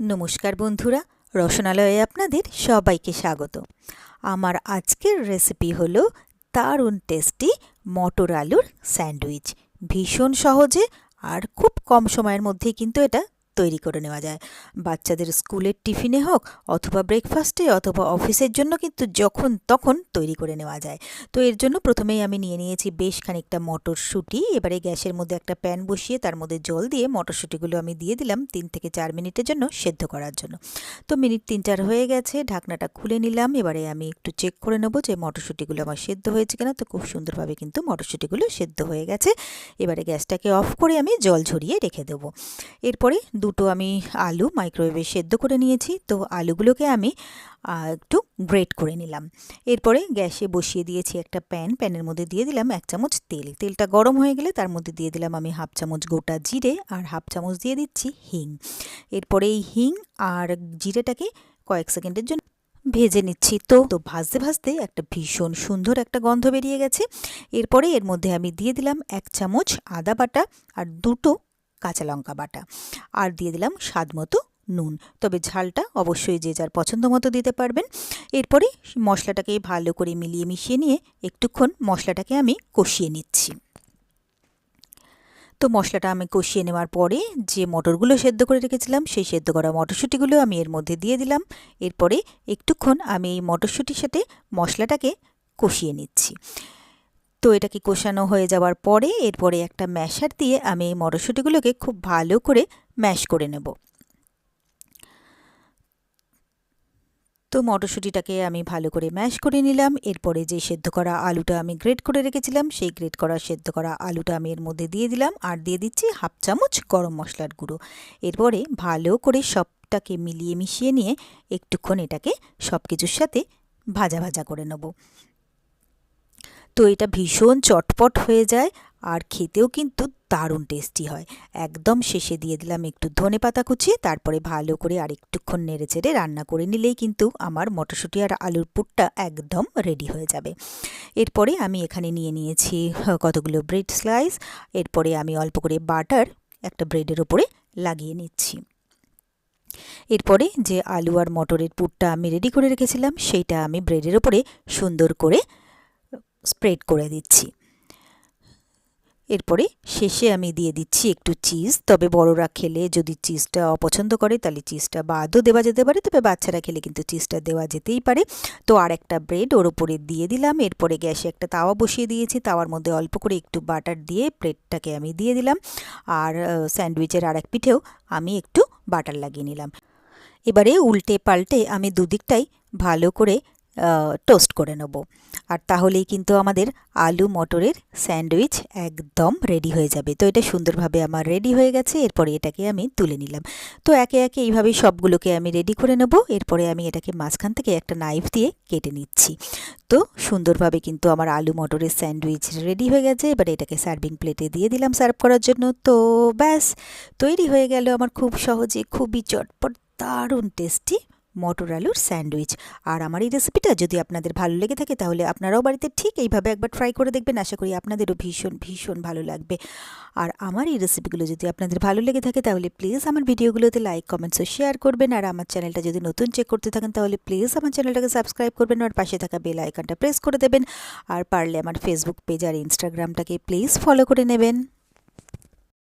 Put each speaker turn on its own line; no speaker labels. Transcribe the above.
নমস্কার বন্ধুরা, রসনালয়ে আপনাদের সবাইকে স্বাগত। আমার আজকের রেসিপি হলো দারুণ টেস্টি মটর আলুর স্যান্ডউইচ। ভীষণ সহজে আর খুব কম সময়ের মধ্যেই কিন্তু এটা তৈরি করে নেওয়া যায়। বাচ্চাদের স্কুলের টিফিনে হোক অথবা ব্রেকফাস্টে অথবা অফিসের জন্য কিন্তু যখন তখন তৈরি করে নেওয়া যায়। তো এর জন্য প্রথমেই আমি নিয়ে নিয়েছি বেশ খানিকটা মটরশুঁটি। এবারে গ্যাসের মধ্যে একটা প্যান বসিয়ে তার মধ্যে জল দিয়ে মটরশুঁটিগুলো আমি দিয়ে দিলাম তিন থেকে চার মিনিটের জন্য সেদ্ধ করার জন্য। তো মিনিট তিন চার হয়ে গেছে, ঢাকনাটা খুলে নিলাম। এবারে আমি একটু চেক করে নেব যে মটরশুঁটিগুলো আমার সেদ্ধ হয়েছে কিনা। তো খুব সুন্দরভাবে কিন্তু মটরশুঁটিগুলো সেদ্ধ হয়ে গেছে। এবারে গ্যাসটাকে অফ করে আমি জল ঝরিয়ে রেখে দেবো। এরপরে দুটো আমি আলু মাইক্রোওয়েভে সেদ্ধ করে নিয়েছি। তো আলুগুলোকে আমি একটু গ্রেট করে নিলাম। এরপরে গ্যাসে বসিয়ে দিয়েছি একটা প্যান প্যানের মধ্যে দিয়ে দিলাম এক চামচ তেল। তেলটা গরম হয়ে গেলে তার মধ্যে দিয়ে দিলাম আমি হাফ চামচ গোটা জিরে আর হাফ চামচ দিয়ে দিচ্ছি হিং। এরপরে এই হিং আর জিরেটাকে কয়েক সেকেন্ডের জন্য ভেজে নিচ্ছি। তো তো ভাজতে ভাজতে একটা ভীষণ সুন্দর একটা গন্ধ বেরিয়ে গেছে। এরপরে এর মধ্যে আমি দিয়ে দিলাম এক চামচ আদা বাটা আর দুটো কাঁচা লঙ্কা বাটা। আর দিয়ে দিলাম স্বাদ মতো নুন। তবে ঝালটা অবশ্যই যে যার পছন্দ মতো দিতে পারবেন। এরপরে মশলাটাকে ভালো করে মিলিয়ে মিশিয়ে নিয়ে একটুক্ষণ মশলাটাকে আমি কষিয়ে নিচ্ছি। তো মশলাটা আমি কষিয়ে নেওয়ার পরে যে মটরগুলো সেদ্ধ করে রেখেছিলাম, সেই সেদ্ধ করা মটরশুঁটিগুলো আমি এর মধ্যে দিয়ে দিলাম। এরপরে একটুক্ষণ আমি এই মটরশুঁটির সাথে মশলাটাকে কষিয়ে নিচ্ছি। তো এটাকে কষানো হয়ে যাওয়ার পরে এরপরে একটা ম্যাশার দিয়ে আমি এই মটরশুঁটিগুলোকে খুব ভালো করে ম্যাশ করে নেব। তো মটরশুঁটিটাকে আমি ভালো করে ম্যাশ করে নিলাম। এরপরে যে সেদ্ধ করা আলুটা আমি গ্রেট করে রেখেছিলাম, সেই গ্রেট করা সেদ্ধ করা আলুটা আমি এর মধ্যে দিয়ে দিলাম আর দিয়ে দিচ্ছি হাফ চামচ গরম মশলার গুঁড়ো। এরপরে ভালো করে সবটাকে মিলিয়ে মিশিয়ে নিয়ে একটুক্ষণ এটাকে সব কিছুর সাথে ভাজা ভাজা করে নেব। তো এটা ভীষণ চটপট হয়ে যায় আর খেতেও কিন্তু দারুণ টেস্টি হয়। একদম শেষে দিয়ে দিলাম একটু ধনে পাতা কুচি, তারপরে ভালো করে আর একটুক্ষণ নেড়ে চেড়ে রান্না করে নিলেই কিন্তু আমার মটরশুঁটি আর আলুর পুরটা একদম রেডি হয়ে যাবে। এরপরে আমি এখানে নিয়ে নিয়েছি কতগুলো ব্রেড স্লাইস এরপরে আমি অল্প করে বাটার একটা ব্রেডের ওপরে লাগিয়ে নিচ্ছি। এরপরে যে আলু আর মটরের পুরটা আমি রেডি করে রেখেছিলাম, সেইটা আমি ব্রেডের ওপরে সুন্দর করে স্প্রেড করে দিচ্ছি। এরপরে শেষে আমি দিয়ে দিচ্ছি একটু চিজ তবে বড়রা খেলে যদি চিজটা অপছন্দ করে, তাহলে চিজটা বাদও দেওয়া যেতে পারে, তবে বাচ্চারা খেলে কিন্তু চিজটা দেওয়া যেতেই পারে। তো আর একটা ব্রেড ওর ওপরে দিয়ে দিলাম, এরপরে গ্যাসে একটা তাওয়া বসিয়ে দিয়েছি, তাওয়ার মধ্যে অল্প করে একটু বাটার দিয়ে ব্রেডটাকে আমি দিয়ে দিলাম। আর স্যান্ডউইচের আর এক পিঠেও আমি একটু বাটার লাগিয়ে নিলাম। এবারে উল্টে পাল্টে আমি দুদিকটাই ভালো করে টোস্ট করে নেব। আর তাহলেই কিন্তু আমাদের আলু মটরের স্যান্ডউইচ একদম রেডি হয়ে যাবে। তো এটা সুন্দরভাবে আমার রেডি হয়ে গেছে, এরপরে এটাকে আমি তুলে নিলাম। তো একে একে এইভাবেই সবগুলোকে আমি রেডি করে নেব, এরপরে আমি এটাকে মাঝখান থেকে একটা নাইফ দিয়ে কেটে নিচ্ছি। তো সুন্দরভাবে কিন্তু আমার আলু মটরের স্যান্ডউইচ রেডি হয়ে গেছে, এবার এটাকে সার্ভিং প্লেটে দিয়ে দিলাম সার্ভ করার জন্য। তো ব্যাস, তৈরি হয়ে গেল আমার খুব সহজে, খুবই চটপট, দারুণ টেস্টি মটর আলুর স্যান্ডউইচ। আর আমার এই রেসিপিটা যদি আপনাদের ভালো লেগে থাকে, তাহলে আপনারাও বাড়িতে ঠিক এইভাবে একবার ট্রাই করে দেখবেন। আশা করি আপনাদেরও ভীষণ ভীষণ ভালো লাগবে। আর আমার এই রেসিপিগুলো যদি আপনাদের ভালো লেগে থাকে, তাহলে প্লিজ আমার ভিডিওগুলোতে লাইক, কমেন্টস ও শেয়ার করবেন। আর আমার চ্যানেলটা যদি নতুন চেক করতে থাকেন, তাহলে প্লিজ আমার চ্যানেলটাকে সাবস্ক্রাইব করবেন আর পাশে থাকা বেল আইকনটা প্রেস করে দেবেন। আর পারলে আমার ফেসবুক পেজ আর ইনস্টাগ্রামটাকে প্লিজ ফলো করে নেবেন।